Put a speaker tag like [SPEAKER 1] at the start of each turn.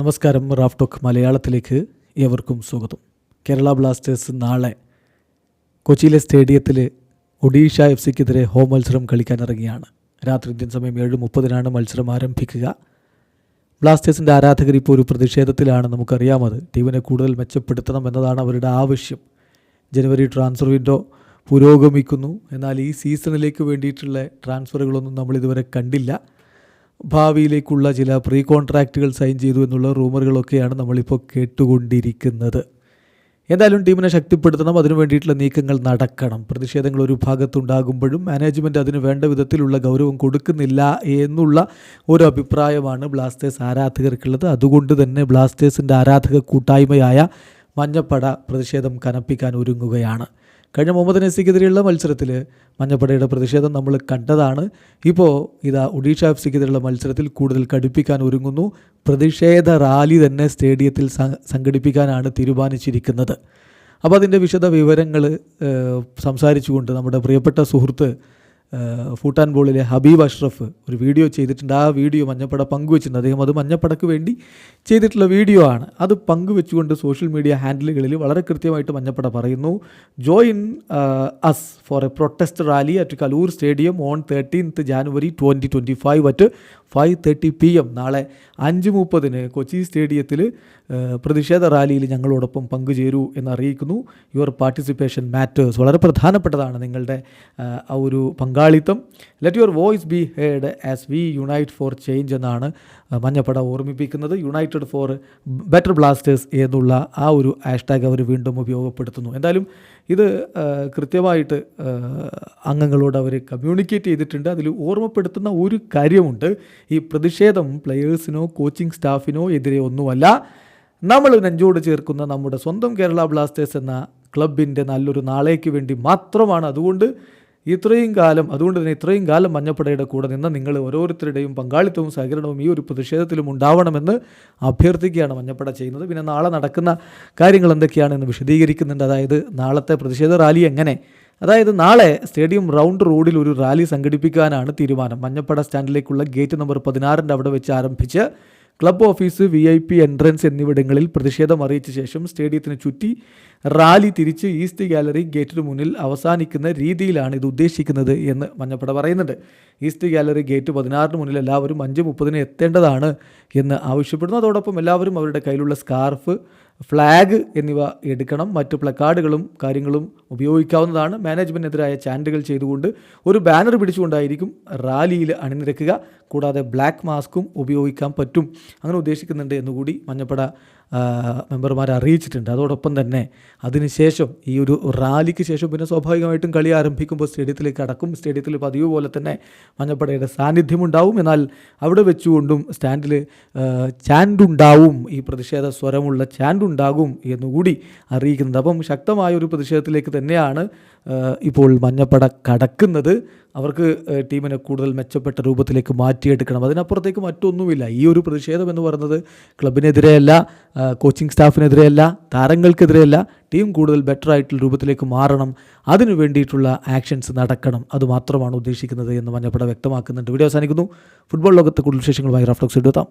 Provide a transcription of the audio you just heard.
[SPEAKER 1] നമസ്കാരം Raf talk മലയാളത്തിലേക്ക് ഏവർക്കും സ്വാഗതം. കേരള ബ്ലാസ്റ്റേഴ്സ് നാളെ കൊച്ചിയിലെ സ്റ്റേഡിയത്തിൽ ഒഡീഷ എഫ് സിക്കെതിരെ ഹോം മത്സരം കളിക്കാനിറങ്ങിയാണ് രാത്രി ഇന്ത്യൻ സമയം ഏഴ് മുപ്പതിനാണ് മത്സരം ആരംഭിക്കുക. ബ്ലാസ്റ്റേഴ്സിന്റെ ആരാധകർ ഇപ്പോൾ ഒരു പ്രതിഷേധത്തിലാണ്. നമുക്കറിയാമത് ടീമിനെ കൂടുതൽ മെച്ചപ്പെടുത്തണം എന്നതാണ് അവരുടെ ആവശ്യം. ജനുവരി ട്രാൻസ്ഫർ വിൻഡോ പുരോഗമിക്കുന്നു. എന്നാൽ ഈ സീസണിലേക്ക് വേണ്ടിയിട്ടുള്ള ട്രാൻസ്ഫറുകളൊന്നും നമ്മളിതുവരെ കണ്ടില്ല. ഭാവിയിലേക്കുള്ള ചില പ്രീ കോൺട്രാക്റ്റുകൾ സൈൻ ചെയ്തു എന്നുള്ള റൂമറുകളൊക്കെയാണ് നമ്മളിപ്പോൾ കേട്ടുകൊണ്ടിരിക്കുന്നത്. എന്തായാലും ടീമിനെ ശക്തിപ്പെടുത്തണം അതിനു വേണ്ടിയിട്ടുള്ള നീക്കങ്ങൾ നടക്കണം. പ്രതിഷേധങ്ങൾ ഒരു ഭാഗത്തുണ്ടാകുമ്പോഴും മാനേജ്മെന്റ് അതിന് വേണ്ട വിധത്തിലുള്ള ഗൗരവം കൊടുക്കുന്നില്ല എന്നുള്ള ഒരു അഭിപ്രായമാണ് ബ്ലാസ്റ്റേഴ്സ് ആരാധകർക്കുള്ളത്. അതുകൊണ്ട് തന്നെ ബ്ലാസ്റ്റേഴ്സിന്റെ ആരാധക കൂട്ടായ്മയായ മഞ്ഞപ്പട പ്രതിഷേധം കനപ്പിക്കാൻ ഒരുങ്ങുകയാണ്. കഴിഞ്ഞ മുഹമ്മദ് നസിക്കെതിരെയുള്ള മത്സരത്തിൽ മഞ്ഞപ്പടയുടെ പ്രതിഷേധം നമ്മൾ കണ്ടതാണ്. ഇപ്പോൾ ഇതാ ഒഡീഷ എഫ് സിക്കെതിരെയുള്ള മത്സരത്തിൽ കൂടുതൽ കടുപ്പിക്കാൻ ഒരുങ്ങുന്നു. പ്രതിഷേധ റാലി തന്നെ സ്റ്റേഡിയത്തിൽ സംഘടിപ്പിക്കാനാണ് തീരുമാനിച്ചിരിക്കുന്നത്. അപ്പോൾ അതിന്റെ വിശദ വിവരങ്ങൾ സംസാരിച്ചുകൊണ്ട് നമ്മുടെ പ്രിയപ്പെട്ട സുഹൃത്ത് ഫൂട്ടാൻ ബോളിലെ ഹബീബ് അഷ്റഫ് ഒരു വീഡിയോ ചെയ്തിട്ടുണ്ട്. ആ വീഡിയോ മഞ്ഞപ്പട പങ്കുവെച്ചിട്ടുണ്ട്. അദ്ദേഹം അത് മഞ്ഞപ്പടക്ക് വേണ്ടി ചെയ്തിട്ടുള്ള വീഡിയോ ആണ്. അത് പങ്കുവെച്ചുകൊണ്ട് സോഷ്യൽ മീഡിയ ഹാൻഡിലുകളിൽ വളരെ കൃത്യമായിട്ട് മഞ്ഞപ്പട പറയുന്നു. Join us for a protest rally at Kaloor stadium on thirteenth January twenty twenty five at five thirty P M നാളെ അഞ്ച് മുപ്പതിന് കൊച്ചി സ്റ്റേഡിയത്തിൽ പ്രതിഷേധ റാലിയിൽ ഞങ്ങളോടൊപ്പം പങ്കുചേരൂ എന്നറിയിക്കുന്നു. യുവർ പാർട്ടിസിപ്പേഷൻ മാറ്റേഴ്സ് വളരെ പ്രധാനപ്പെട്ടതാണ് നിങ്ങളുടെ ആ, ഒരു പങ്കാളിത്തം. Let your voice be heard as we unite for change എന്നാണ് മഞ്ഞപ്പട ഓർമ്മിപ്പിക്കുന്നത്. യുണൈറ്റഡ് ഫോർ ബെറ്റർ ബ്ലാസ്റ്റേഴ്സ് എന്നുള്ള ആ ഒരു ഹാഷ്ടാഗ് അവർ വീണ്ടും ഉപയോഗപ്പെടുത്തുന്നു. എന്തായാലും ഇത് കൃത്യമായിട്ട് അംഗങ്ങളോട് അവർ കമ്മ്യൂണിക്കേറ്റ് ചെയ്തിട്ടുണ്ട്. അതിൽ ഓർമ്മപ്പെടുത്തുന്ന ഒരു കാര്യമുണ്ട്. ഈ പ്രതിഷേധം പ്ലെയേഴ്സിനോ കോച്ചിങ് സ്റ്റാഫിനോ എതിരെ ഒന്നുമല്ല. നമ്മൾ നെഞ്ചോട് ചേർക്കുന്ന നമ്മുടെ സ്വന്തം കേരള ബ്ലാസ്റ്റേഴ്സ് എന്ന ക്ലബിന്റെ നല്ലൊരു നാളേക്ക് വേണ്ടി മാത്രമാണ്. അതുകൊണ്ട് ഇത്രയും കാലം അതുകൊണ്ട് തന്നെ ഇത്രയും കാലം മഞ്ഞപ്പടയുടെ കൂടെ നിന്ന് നിങ്ങൾ ഓരോരുത്തരുടെയും പങ്കാളിത്തവും സഹകരണവും ഈ ഒരു പ്രതിഷേധത്തിലും ഉണ്ടാവണമെന്ന് അഭ്യർത്ഥിക്കുകയാണ് മഞ്ഞപ്പട ചെയ്യുന്നത്. പിന്നെ നാളെ നടക്കുന്ന കാര്യങ്ങൾ എന്തൊക്കെയാണെന്ന് വിശദീകരിക്കുന്നുണ്ട്. അതായത് നാളത്തെ പ്രതിഷേധ റാലി എങ്ങനെ? അതായത് നാളെ സ്റ്റേഡിയം റൗണ്ട് റോഡിൽ ഒരു റാലി സംഘടിപ്പിക്കാനാണ് തീരുമാനം. മഞ്ഞപ്പട സ്റ്റാൻഡിലേക്കുള്ള ഗേറ്റ് നമ്പർ പതിനാറിന്റെ അവിടെ വെച്ച് ആരംഭിച്ച് club office V I P entrance എന്നിവിടങ്ങളിൽ പ്രതിഷേധം അറിയിച്ച ശേഷം സ്റ്റേഡിയത്തിന് ചുറ്റി റാലി തിരിച്ച് ഈസ്റ്റ് ഗാലറി ഗേറ്റിന് മുന്നിൽ അവസാനിക്കുന്ന രീതിയിലാണ് ഇത് ഉദ്ദേശിക്കുന്നത് എന്ന് മഞ്ഞപ്പട പറയുന്നുണ്ട്. ഈസ്റ്റ് ഗാലറി ഗേറ്റ് പതിനാറിന് മുന്നിൽ എല്ലാവരും അഞ്ച് മുപ്പതിന് എത്തേണ്ടതാണ് എന്ന് ആവശ്യപ്പെടുന്നു. അതോടൊപ്പം എല്ലാവരും അവരുടെ കയ്യിലുള്ള സ്കാർഫ് ഫ്ലാഗ് എന്നിവ എടുക്കണം. മറ്റ് പ്ലക്കാർഡുകളും കാര്യങ്ങളും ഉപയോഗിക്കാവുന്നതാണ്. മാനേജ്മെന്റിനെതിരായ ചാൻഡുകൾ ചെയ്തുകൊണ്ട് ഒരു ബാനർ പിടിച്ചുകൊണ്ടായിരിക്കും റാലിയിൽ അണിനിരക്കുക. കൂടാതെ ബ്ലാക്ക് മാസ്കും ഉപയോഗിക്കാൻ പറ്റും. അങ്ങനെ ഉദ്ദേശിക്കുന്നുണ്ട് എന്നുകൂടി മഞ്ഞപ്പട ആ, മെമ്പർമാർ അറിയിച്ചിട്ടുണ്ട്. അതോടൊപ്പം തന്നെ അതിനുശേഷം ഈ ഒരു റാലിക്ക് ശേഷം പിന്നെ സ്വാഭാവികമായിട്ടും കളി ആരംഭിക്കുമ്പോൾ സ്റ്റേഡിയത്തിലേക്ക് അടക്കും സ്റ്റേഡിയത്തിൽ പതിവ് പോലെ തന്നെ മഞ്ഞപ്പടയുടെ സാന്നിധ്യം ഉണ്ടാവും എന്നാൽ അവിടെ വെച്ചുകൊണ്ടും സ്റ്റാൻഡിൽ ചാൻഡുണ്ടാവും. ഈ പ്രതിഷേധ സ്വരമുള്ള ചാൻഡുണ്ടാകും എന്നുകൂടി അറിയിക്കുന്നത്. അപ്പം ശക്തമായ ഒരു പ്രതിഷേധത്തിലേക്ക് തന്നെയാണ് ഇപ്പോൾ മഞ്ഞപ്പട കടക്കുന്നത്. അവർക്ക് ടീമിനെ കൂടുതൽ മെച്ചപ്പെട്ട രൂപത്തിലേക്ക് മാറ്റിയെടുക്കണം. അതിനപ്പുറത്തേക്ക് മറ്റൊന്നുമില്ല. ഈ ഒരു പ്രതിഷേധം എന്ന് പറയുന്നത് ക്ലബിനെതിരെയല്ല കോച്ചിങ് സ്റ്റാഫിനെതിരെയല്ല താരങ്ങൾക്കെതിരെയല്ല. ടീം കൂടുതൽ ബെറ്റർ ആയിട്ടുള്ള രൂപത്തിലേക്ക് മാറണം. അതിനു വേണ്ടിയിട്ടുള്ള ആക്ഷൻസ് നടക്കണം. അത് മാത്രമാണ് ഉദ്ദേശിക്കുന്നത് എന്ന് മഞ്ഞപ്പട വ്യക്തമാക്കുന്നുണ്ട്. വീഡിയോ അവസാനിക്കുന്നു. ഫുട്ബോൾ ലോകത്തെ കൂടുതൽ വിശേഷങ്ങളുമായി റഫ്ലക്സ് എടുത്താം